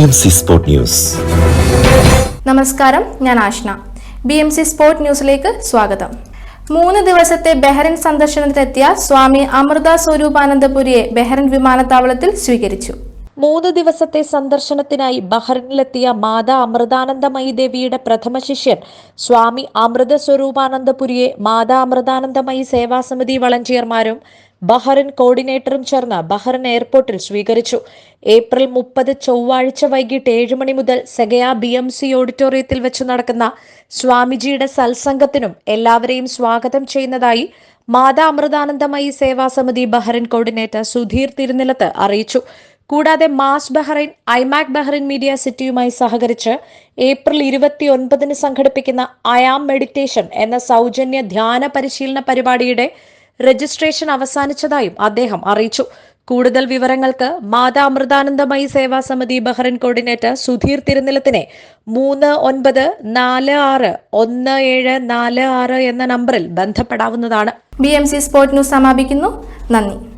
M C sport news നമസ്കാരം ഞാൻ Ashna. B M C sport ന്യൂസിലേക്ക് സ്വാഗതം. മൂന്ന് ദിവസത്തെ ബഹ്റൈൻ സന്ദർശനത്തിനെത്തിയ സ്വാമി അമൃത സ്വരൂപാനന്ദപുരിയെ ബഹ്റൈൻ വിമാനത്താവളത്തിൽ സ്വീകരിച്ചു. മൂന്ന് ദിവസത്തെ സന്ദർശനത്തിനായി ബഹ്റിനിലെത്തിയ മാതാ അമൃതാനന്ദമയി ദേവിയുടെ പ്രഥമ ശിഷ്യൻ സ്വാമി അമൃത സ്വരൂപാനന്ദപുരിയെ മാതാ അമൃതാനന്ദമയി സേവാസമിതി വളണ്ടിയർമാരും ബഹ്റിൻ കോർഡിനേറ്ററും ചേർന്ന് ബഹ്റിൻ എയർപോർട്ടിൽ സ്വീകരിച്ചു. ഏപ്രിൽ മുപ്പത് ചൊവ്വാഴ്ച വൈകിട്ട് ഏഴ് മണി മുതൽ സെഗയ ബി എം സി ഓഡിറ്റോറിയത്തിൽ വെച്ച് നടക്കുന്ന സ്വാമിജിയുടെ സത്സംഗത്തിനും എല്ലാവരെയും സ്വാഗതം ചെയ്യുന്നതായി മാതാ അമൃതാനന്ദമയി സേവാസമിതി ബഹ്റിൻ കോർഡിനേറ്റർ സുധീർ തിരുനിലത്ത് അറിയിച്ചു. കൂടാതെ മാസ് ബഹ്റൈൻ ഐമാക് ബഹ്റൈൻ മീഡിയ സിറ്റിയുമായി സഹകരിച്ച് ഏപ്രിൽ ഇരുപത്തി ഒൻപതിന് സംഘടിപ്പിക്കുന്ന അയാം മെഡിറ്റേഷൻ എന്ന സൗജന്യ ധ്യാന പരിശീലന പരിപാടിയുടെ രജിസ്ട്രേഷൻ അവസാനിച്ചതായും അദ്ദേഹം അറിയിച്ചു. കൂടുതൽ വിവരങ്ങൾക്ക് മാതാ അമൃതാനന്ദമയി സേവാ സമിതി ബഹ്റൈൻ കോർഡിനേറ്റർ സുധീർ തിരുനിലത്തിനെ മൂന്ന് ഒൻപത് നാല് ആറ് ഒന്ന് ഏഴ് നാല് ആറ് എന്ന നമ്പറിൽ ബന്ധപ്പെടാവുന്നതാണ്. B M C sport news സമാപിക്കുന്നു. നന്ദി.